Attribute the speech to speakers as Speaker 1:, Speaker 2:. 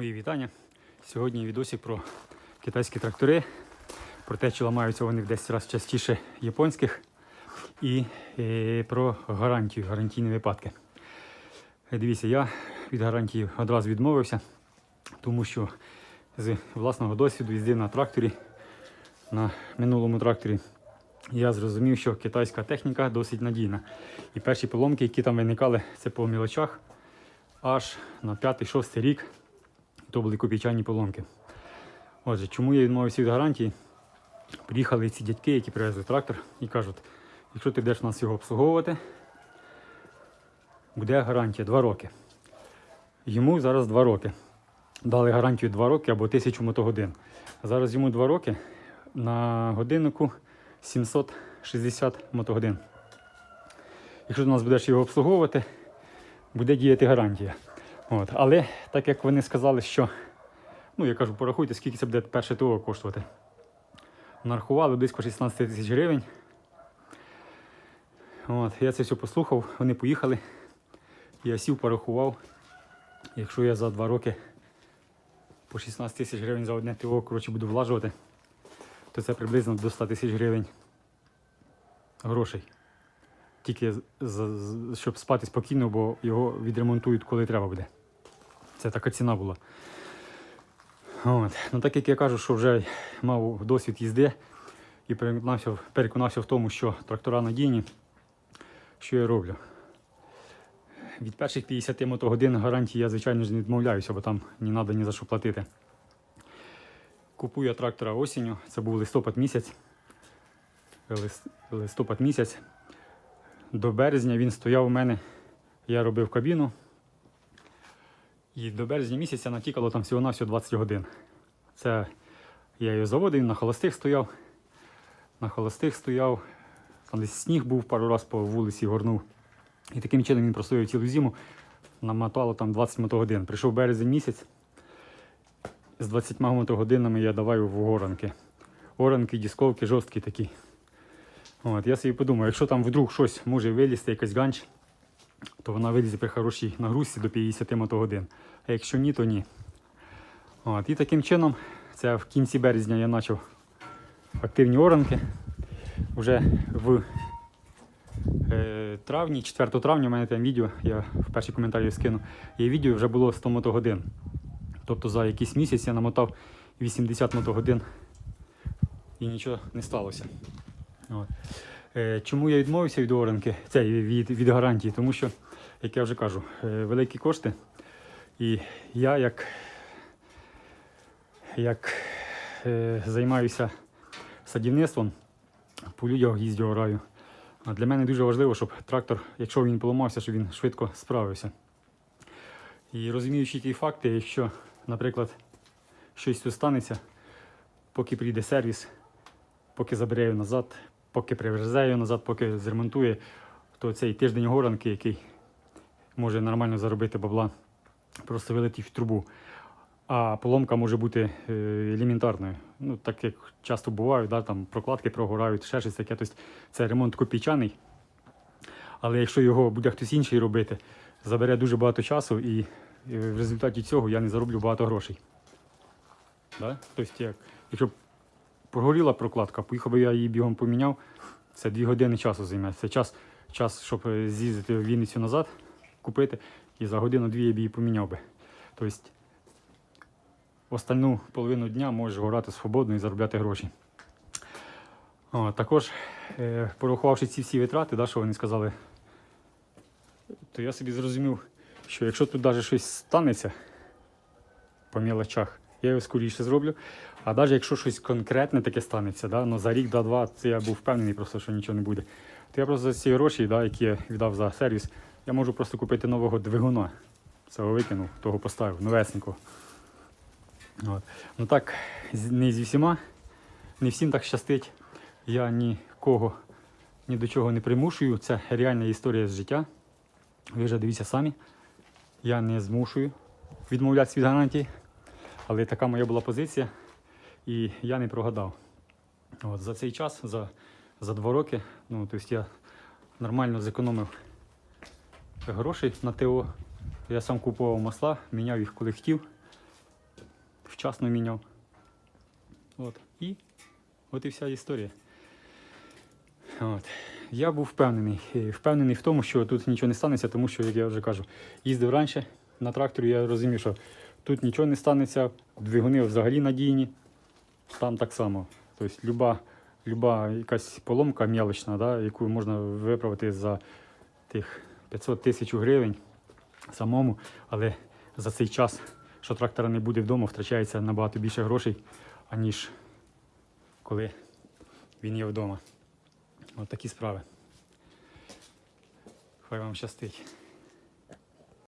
Speaker 1: Мої вітання. Сьогодні відосик про китайські трактори, про те, чи ламаються вони в 10 разів частіше японських, і е, про гарантію, гарантійні випадки. Е, Дивіться, я від гарантії одразу відмовився, тому що з власного досвіду їздив на тракторі, на минулому тракторі. Я зрозумів, що китайська техніка досить надійна. І перші поломки, які там виникали, це по мілочах аж на 5-6 рік. То були копійчані поломки. Отже, чому я відмовився від гарантії? Приїхали ці дядьки, які привезли трактор, і кажуть, якщо ти будеш нас його обслуговувати, буде гарантія 2 роки. Йому зараз 2 роки. Дали гарантію 2 роки або 1000 мотогодин. Зараз йому 2 роки на годиннику 760 мотогодин. Якщо ти нас будеш його обслуговувати, буде діяти гарантія. От. Але так як вони сказали, що, ну я кажу, порахуйте, скільки це буде перше ТО коштувати. Нарахували близько 16 тисяч гривень. От. Я це все послухав, вони поїхали. Я сів, порахував. Якщо я за два роки по 16 тисяч гривень за одне ТО коротше, буду влажувати, то це приблизно до 100 тисяч гривень грошей. Тільки щоб спати спокійно, бо його відремонтують, коли треба буде. Це така ціна була. От. Ну, так як я кажу, що вже мав досвід їзди і переконався, переконався в тому, що трактора надійні, що я роблю. Від перших 50 мотогодин гарантії я, звичайно ж, не відмовляюся, бо там не треба ні за що платити. Купую я трактора осінню, це був листопад місяць. Лис- Листопад місяць. До березня він стояв у мене, я робив кабіну. І до березня місяця натікало там всього-навсього 20 годин. Це я його заводив, на холостих стояв. На холостих стояв. Там десь сніг був пару разів по вулиці горнув. І таким чином він простояв цілу зиму, намотало там 20 мотогодин. Прийшов березень місяць. З 20 мотогодинами я давай в оранки. Оранки, дісковки жорсткі такі. От, я собі подумав, якщо там вдруг щось може вилізти, якась ганч, то вона вилізе при хорошій нагрузці до 50 мотогодин. А якщо ні, то ні. От, і таким чином, це в кінці березня я почав активні оранки. Вже в е, травні, 4 травня, у мене там відео, я в перші коментарі скину. Є відео вже було 100 мотогодин. Тобто за якийсь місяць я намотав 80 мотогодин і нічого не сталося. От. Е, Чому я відмовився від оранки, це від, від гарантії? Тому що, як я вже кажу, е, великі кошти. І я як, як е, займаюся садівництвом, по людях їздю ораю. А для мене дуже важливо, щоб трактор, якщо він поламався, щоб він швидко справився. І розуміючи ті факти, якщо, наприклад, щось тут станеться, поки прийде сервіс, поки забере його назад, поки його назад, поки зремонтує, то цей тиждень горанки, який може нормально заробити бабла, просто вилетить в трубу. А поломка може бути е, елементарною. Ну, так як часто буває, да, там прокладки прогорають, ще щось таке. Тобто це ремонт копійчаний. Але якщо його буде хтось інший робити, забере дуже багато часу і е, в результаті цього я не зароблю багато грошей. Да? Тобто, як, якщо прогоріла прокладка, поїхав я її бігом поміняв, це дві години часу займе. Це час, час щоб е, з'їздити в Вінницю назад, купити, і за годину-дві я б її поміняв би. Тобто, остальну половину дня можеш грати свободно і заробляти гроші. О, також, е, порахувавши ці всі витрати, да, що вони сказали, то я собі зрозумів, що якщо тут навіть щось станеться по мілочах, я його скоріше зроблю. А навіть якщо щось конкретне таке станеться, да, ну, за рік, до два, це я був впевнений, просто, що нічого не буде. То я просто за ці гроші, да, які я віддав за сервіс, я можу просто купити нового двигуна. Цього викинув, того поставив, новесенького. От. Ну так, не зі всіма, не всім так щастить. Я нікого ні до чого не примушую. Це реальна історія з життя. Ви вже дивіться самі. Я не змушую відмовлятися від гарантії, але така моя була позиція, і я не прогадав. От, за цей час, за, за два роки, ну, тобто я нормально зекономив грошей на ТО. Я сам купував масла, міняв їх коли хотів. вчасно міняв. От. І от і вся історія. От. Я був впевнений. е, Впевнений в тому, що тут нічого не станеться, тому що, як я вже кажу, їздив раніше на тракторі, я розумів, що тут нічого не станеться, двигуни взагалі надійні, там так само. Тобто люба, люба якась поломка мелочна, да, яку можна виправити за тих 500 тисяч гривень самому, але за цей час, що трактора не буде вдома, втрачається набагато більше грошей, аніж коли він є вдома. От такі справи. Хай вам щастить.